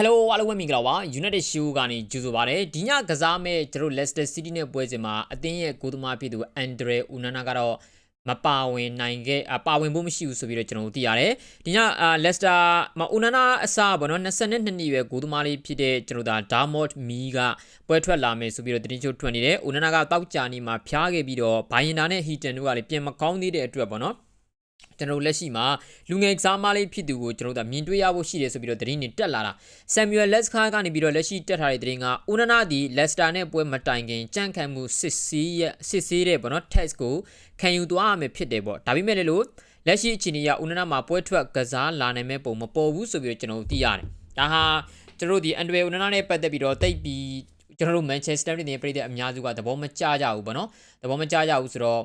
Hello အားလုံးပဲမင်္ဂလာပါ United Show ကနေကြိုဆိုပါရစေဒီညကစားမဲ့ကျွန်တော် Leicester City နဲ့ပွဲစဉ်မှာအသင်းရဲ့ကိုယ်သမားဖြစ်သူ Andre Onana ကတော့မပါဝင်နိုင်ခဲ့အပါဝင်ဖို့မရှိဘူးဆိုပြီးတော့ကျွန်တော်တို့သိရတယ်ဒီညအာ Leicester မှာ Onana အစားပေါ့နော်22နှစ်ရွယ်ကိုယ်သမားလေးဖြစ်တဲ့ကျွန်တော်ဒါ Darmot Me ကပွဲထွက်လာမယ်ဆိုပြီးတော့တင်ချိုးထွက်နေတယ် Onana ကတောက်ကြနေမှာဖျားခဲ့ပြီးတော့ဘိုင်ယန်နာနဲ့ Heaton တို့ကလည်းပြင်မကောင်းသေးတဲ့အတွက်ပေါ့နော် ကျွန်တော်လက်ရှိမှာလူငယ်ကစားမလေးဖြစ်သူကိုကျွန်တော်တို့မြင်တွေ့ရဖို့ရှိတယ်ဆိုပြီးတော့သတင်းတွေတက်လာတာဆမ်မြူအယ်လက်စခါကနေပြီးတော့လက်ရှိတက်ထားတဲ့သတင်းကဦးနနာဒီလက်စတာနဲ့ပွဲမတိုင်ခင်ကြန့်ခံမှုစစ်စီးရဲ့စစ်စီးတဲ့ပေါ့နော် test ကိုခံယူသွားရမယ်ဖြစ်တယ်ပေါ့ဒါပေမဲ့လည်းလို့လက်ရှိအခြေအနေရဦးနနာမှာပွဲထွက်ကစားလာနိုင်မဲ့ပုံမပေါ်ဘူးဆိုပြီးတော့ကျွန်တော်တို့သိရတယ်ဒါဟာကျွန်တော်တို့ဒီအန်ဒရီဦးနနာနဲ့ပတ်သက်ပြီးတော့တိတ်ပြီးကျွန်တော်တို့မန်ချက်စတာပြည်နယ်ပြည်တဲ့အများစုကသဘောမကျကြဘူးပေါ့နော်သဘောမကျကြဘူးဆိုတော့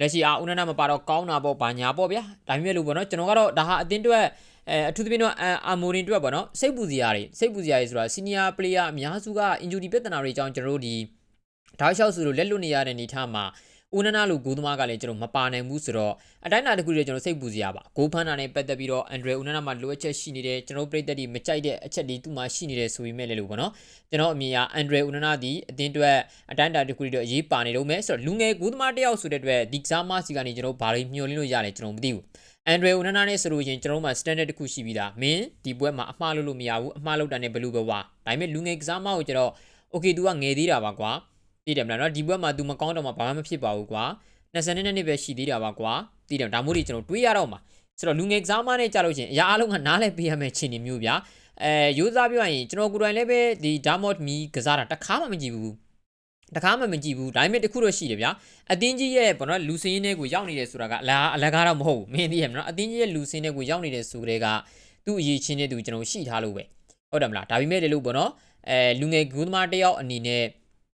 လက်ရှိအားဦးနနာမပါတော့ကောင်းတာပေါ့ဗာညာပေါ့ဗျာဒါပေမဲ့လို့ပေါ့နော်ကျွန်တော်ကတော့ဒါဟာအတင်းတွက်အဲအထူးသဖြင့်တော့အာမိုရင်တွက်ပေါ့နော်စိတ်ပူစရာတွေစိတ်ပူစရာတွေဆိုတာစီနီယာပလေယာအများစုက injury ပြဿနာတွေအကြောင်းကျွန်တော်တို့ဒီဓာတ်လျှောက်စုလို့လက်လွတ်နေရတဲ့အနေထားမှာ ဦးနနာလိုဂိုးသမားကလည်းကျွန်တော်မပါနိုင်ဘူးဆိုတော့အတိုင်းအတာတစ်ခုတည်းကျွန်တော်စိတ်ပူစရာပါဂိုးဖန်းတာနဲ့ပတ်သက်ပြီးတော့အန်ဒရီဦးနနာမှာလိုအပ်ချက်ရှိနေတယ်ကျွန်တော်ပြည်သက်တွေမကြိုက်တဲ့အချက်တွေသူ့မှာရှိနေတယ်ဆိုပေမဲ့လည်းလို့ပေါ့နော်ကျွန်တော်အမြင်ကအန်ဒရီဦးနနာဒီအတင်းတွက်အတိုင်းအတာတစ်ခုတည်းတော့အရေးပါနေတော့မယ်ဆိုတော့လူငယ်ဂိုးသမားတယောက်ဆိုတဲ့အတွက်ဒီကစားမစီကနေကျွန်တော်ဘာလို့မျှော်လင့်လို့ရလဲကျွန်တော်မသိဘူးအန်ဒရီဦးနနာနဲ့ဆိုလို့ရင်ကျွန်တော်တို့မှာ standard တစ်ခုရှိပြီးသားမင်းဒီပွဲမှာအမှားလို့လို့မရဘူးအမှားလို့တာနဲ့ဘယ်လိုပဲဝါဒါပေမဲ့လူငယ်ကစားမကိုကျွန်တော် okay तू ကငယ်သေးတာပါကွာ သိတယ်မလားနော်ဒီဘက်မှာ तू မကောင်းတော့မှဘာမှမဖြစ်ပါဘူးကွာ20နှစ်နှစ်ပဲရှိသေးတာပါကွာသိတယ်ဒါမို့ဒီကျွန်တော်တွေးရတော့မှာဆိုတော့လူငယ်ကစားမနဲ့ကြာလို့ချင်းအရာအလုံးကနားလဲပေးရမယ့်ခြေနေမျိုးဗျာအဲရိုးသားပြောရရင်ကျွန်တော်ကိုယ်တိုင်လည်းပဲဒီ Damot Me ကစားတာတခါမှမကြည့်ဘူးတခါမှမကြည့်ဘူးဒါပေမဲ့တခုတော့ရှိတယ်ဗျာအတင်းကြီးရဲ့ဘောနော်လူစင်းင်းတွေကိုရောက်နေတယ်ဆိုတာကအလားအလကားတော့မဟုတ်ဘူးမင်းသိရမလားအတင်းကြီးရဲ့လူစင်းတွေကိုရောက်နေတယ်ဆိုကြတဲ့ကသူ့အရေးချင်းတဲ့သူကျွန်တော်ရှိထားလို့ပဲဟုတ်တယ်မလားဒါပေမဲ့လေလို့ဘောနော်အဲလူငယ်ဂူးသမားတယောက်အနေနဲ့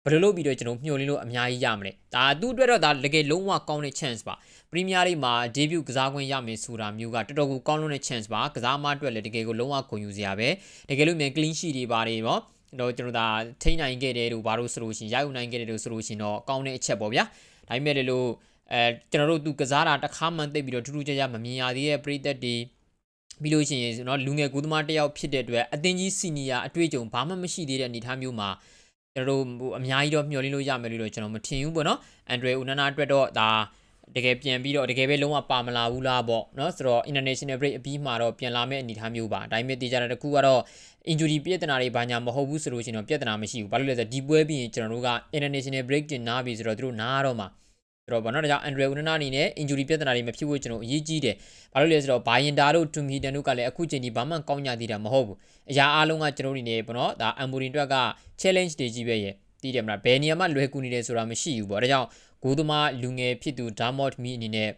ဘယ်လိုလုပ်ပြီးတော့ကျွန်တော်မျှော်လင့်လို့အများကြီးရမလဲဒါသူ့အတွက်တော့ဒါတကယ်လုံးဝကောင်းတဲ့ chance ပါပရီးမီးယားလိမှာ debut ကစားခွင့်ရမယ်ဆိုတာမျိုးကတော်တော်ကိုကောင်းလွန်းတဲ့ chance ပါကစားမအတွက်လည်းတကယ်ကိုလုံးဝဂုဏ်ယူစရာပဲတကယ်လို့မြန် clean sheet တွေပါတယ်ပေါ့တော့ကျွန်တော်ဒါထိနိုင်ခဲ့တယ်လို့ဘာလို့ဆိုလို့ရှင်ရယူနိုင်ခဲ့တယ်လို့ဆိုလို့ရှင်တော့ကောင်းတဲ့အချက်ပေါ့ဗျာဒါပေမဲ့လည်းလို့အဲကျွန်တော်တို့သူကစားတာတစ်ခါမှသိပြီးတော့တူတူကြကြမမြင်ရသေးတဲ့ပရိသတ်တွေပြီးလို့ရှိရင်ကျွန်တော်လူငယ်ကူသမားတယောက်ဖြစ်တဲ့အတွက်အသင်းကြီးစီနီယာအတွေ့အကြုံဘာမှမရှိသေးတဲ့အနေအထားမျိုးမှာ ကျွန်တော်တို့ဟိုအများကြီးတော့မျှော်လင့်လို့ရမယ်လို့တော့ကျွန်တော်မထင်ဘူးပေါ့နော်အန်ဒရီဦးနာနာအတွက်တော့ဒါတကယ်ပြန်ပြီးတော့တကယ်ပဲလုံးဝပါမလာဘူးလားပေါ့နော်ဆိုတော့ international break အပြီးမှာတော့ပြန်လာမယ့်အနေအထားမျိုးပါဒါပေမဲ့တေချာတဲ့တစ်ခုကတော့ injury ပြဿနာတွေဘာညာမဟုတ်ဘူးဆိုလို့ရှင်တော့ပြဿနာမရှိဘူးဘာလို့လဲဆိုတော့ဒီပွဲပြီးရင်ကျွန်တော်တို့က international break တင်နာပြီဆိုတော့သူတို့နားတော့မှာ ဆိုတော့ဘာလို့လဲကြောင့် Andre Onana အနေနဲ့ injury ပြဿနာတွေမဖြစ်ဖို့ကျွန်တော်အရေးကြီးတယ်။ဘာလို့လဲဆိုတော့ Bayinda တို့ Tumhitan တို့ကလည်းအခုချိန်ဒီဘာမှကောင်းကြသေးတာမဟုတ်ဘူး။အရာအားလုံးကကျွန်တော်တို့နေပေါ့နော်ဒါ Amorin အတွက်က challenge တွေကြီးပဲရဲ့။သိတယ်မလား။ဘယ်နေရာမှာလွယ်ကူနေတယ်ဆိုတာမရှိဘူးပေါ့။ဒါကြောင့်ဂိုးသမားလူငယ်ဖြစ်သူ Damot Me အနေနဲ့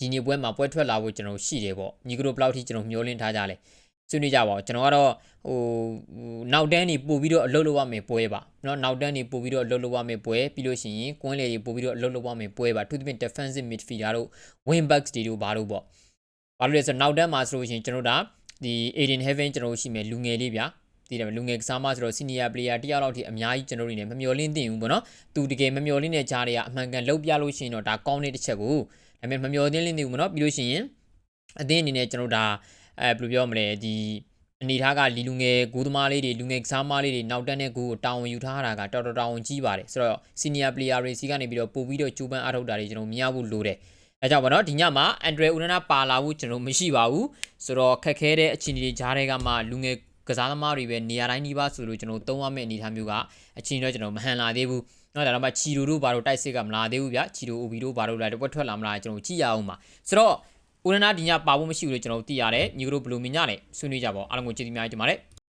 ဒီနေ့ပွဲမှာပွဲထွက်လာဖို့ကျွန်တော်ရှိတယ်ပေါ့။ညီကတို့ဘယ်လောက်ထိကျွန်တော်မျှော်လင့်ထားကြလဲ။ ဆွေးနွေးကြပါဦးကျွန်တော်ကတော့ဟိုနောက်တန်းနေပို့ပြီးတော့အလုပ်လုပ်ရမယ်ပွဲပါเนาะနောက်တန်းနေပို့ပြီးတော့အလုပ်လုပ်ရမယ်ပွဲပြီးလို့ရှိရင်ကွင်းလေတွေပို့ပြီးတော့အလုပ်လုပ်ရမယ်ပွဲပါသူသဖြင့် defensive midfielder တို့ wing backs တွေတို့ဘာလို့ပေါ့ဘာလို့လဲဆိုတော့နောက်တန်းမှာဆိုလို့ရှိရင်ကျွန်တော်တို့ဒီ Aiden Heaven ကျွန်တော်ရှိမယ်လူငယ်လေးဗျာတည်တယ်လူငယ်ကစားမဆိုတော့ senior player တယောက်လောက်ထိအများကြီးကျွန်တော်တို့နေမမျော်လင့်သင့်ဘူးပေါ့နော်သူတကယ်မမျော်လင့်တဲ့ကြားတွေကအမှန်ကန်လောက်ပြလို့ရှိရင်တော့ဒါကောင်းတဲ့တစ်ချက်ကိုဒါပေမဲ့မမျော်လင့်လင့်သင့်ဘူးပေါ့နော်ပြီးလို့ရှိရင်အသင်းအနေနဲ့ကျွန်တော်ဒါ အဲဘယ်လိုပြောမလဲဒီအနေထားကလီလူငယ်ဂိုးသမားလေးတွေလူငယ်ကစားမလေးတွေနောက်တက်တဲ့ဂိုးကိုတာဝန်ယူထားတာကတော်တော်တာဝန်ကြီးပါတယ်ဆိုတော့ senior player တွေစီကနေပြီးတော့ပို့ပြီးတော့ကျူပန်းအထုတ်တာတွေကျွန်တော်မြင်ရဖို့လိုတယ်အဲကြောင့်ဗောနော်ဒီညမှာအန်ဒရီဦးနနာပါလာဖို့ကျွန်တော်မရှိပါဘူးဆိုတော့ခက်ခဲတဲ့အခြေအနေတွေကြားထဲကမှလူငယ်ကစားသမားတွေပဲနေရာတိုင်းဒီပါဆိုလို့ကျွန်တော်သုံးရမယ့်အနေအထားမျိုးကအချင်းတော့ကျွန်တော်မဟန်လာသေးဘူး။နော်ဒါတော့မှချီရိုတို့ဘာလို့တိုက်စစ်ကမလာသေးဘူးဗျ။ချီရိုအိုဘီတို့ဘာလို့လာတပွက်ထွက်လာမလားကျွန်တော်ကြည့်ရအောင်ပါ။ဆိုတော့ ဦးနနာဒီညပါဖို့မရှိဘူးလို့ကျွန်တော်သိရတယ်။ညီတို့ဘယ်လိုမြင်ကြလဲဆွေးနွေးကြပါဦးအားလုံးကိုကျေးဇူးများတင်ပါတယ်။